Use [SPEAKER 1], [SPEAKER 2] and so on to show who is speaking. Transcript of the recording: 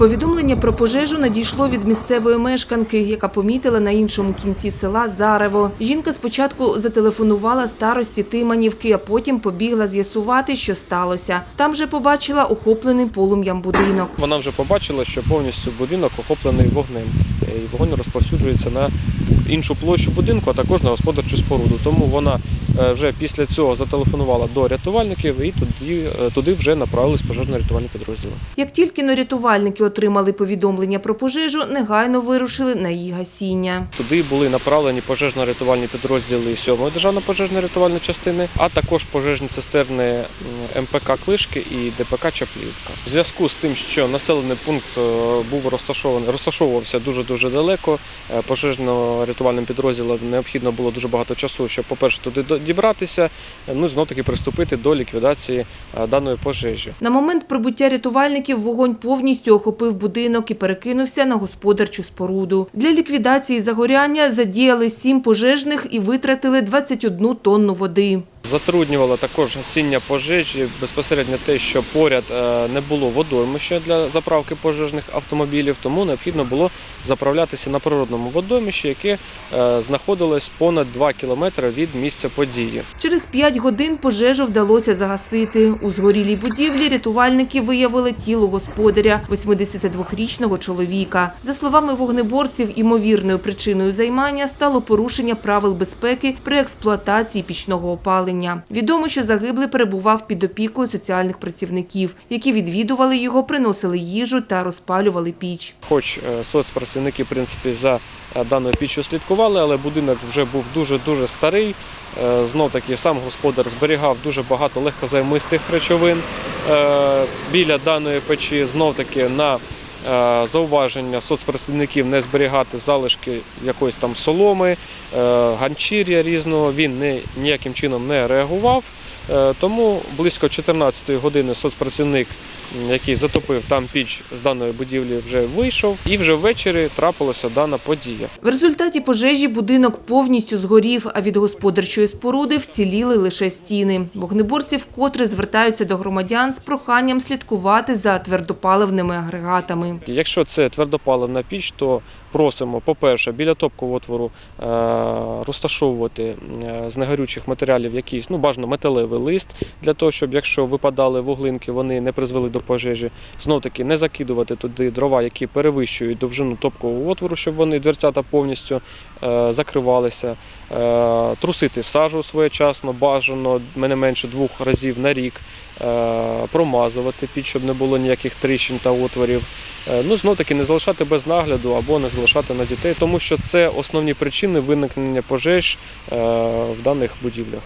[SPEAKER 1] Повідомлення про пожежу надійшло від місцевої мешканки, яка помітила на іншому кінці села Зарево. Жінка спочатку зателефонувала старості Тиманівки, а потім побігла з'ясувати, що сталося. Там же побачила охоплений полум'ям будинок.
[SPEAKER 2] Вона вже побачила, що повністю будинок охоплений вогнем. Е, І вогонь розповсюджується на іншу площу будинку, а також на господарчу споруду. Тому вона е, вже після цього зателефонувала до рятувальників і туди, е, туди вже направились пожежно-рятувальні підрозділи.
[SPEAKER 1] Як тільки но рятувальники отримали повідомлення про пожежу, негайно вирушили на її гасіння.
[SPEAKER 2] Туди були направлені пожежно-рятувальні підрозділи 7-ї державної пожежно-рятувальної частини, а також пожежні цистерни МПК Клишки і ДПК Чаплівка. У зв'язку з тим, що населений пункт е, був розташований, розташовувався дуже дуже далеко. е, Пожежно-рятувальним підрозділам необхідно було дуже багато часу, щоб, по-перше, туди дібратися, е, ну і знов таки приступити до ліквідації е, даної пожежі.
[SPEAKER 1] На момент прибуття рятувальників вогонь повністю охопив будинок і перекинувся на господарчу споруду. Для ліквідації загоряння задіяли сім пожежних і витратили 21 тонну води.
[SPEAKER 2] Затруднювало також гасіння пожежі безпосередньо те, що поряд е, не було водоймища для заправки пожежних автомобілів, тому необхідно було заправлятися на природному водоймищі, яке е, знаходилось понад 2 кілометри від місця події.
[SPEAKER 1] Через 5 годин пожежу вдалося загасити. У згорілій будівлі рятувальники виявили тіло господаря, 82-річного чоловіка. За словами вогнеборців, імовірною причиною займання стало порушення правил безпеки при експлуатації пічного опалення. Відомо, що загиблий перебував під опікою соціальних працівників, які відвідували його, приносили їжу та розпалювали піч.
[SPEAKER 2] Хоч е, соцпрацівники в принципі за е, даною піччю слідкували, але будинок вже був дуже дуже старий. Е, Знов таки сам господар зберігав дуже багато легкозаймистих речовин біля даної печі. Знов таки на зауваження соцпрацівників не зберігати залишки якоїсь там соломи, е, ганчір'я різного. Він ніяким чином не реагував. Е, Тому близько 14 години соцпрацівник, який затопив там піч з даної будівлі, вже вийшов, і вже ввечері трапилася дана подія.
[SPEAKER 1] В результаті пожежі будинок повністю згорів, а від господарчої споруди вціліли лише стіни. Вогнеборці вкотре звертаються до громадян з проханням слідкувати за твердопаливними агрегатами.
[SPEAKER 2] Якщо це твердопаливна піч, то просимо, по-перше, біля топкового отвору е, розташовувати е, з негорючих матеріалів якийсь, ну бажано металевий лист, для того, щоб якщо випадали вуглинки, вони не призвели до пожежі. Знов таки не закидувати туди дрова, які перевищують довжину топкового отвору, щоб вони дверцята повністю е, закривалися. Е, трусити сажу своєчасно, бажано не менше двох разів на рік. е, Промазувати піч, щоб не було ніяких тріщин та отворів. Ну, знов таки не залишати без нагляду або не залишати на дітей, тому що це основні причини виникнення пожеж в даних будівлях.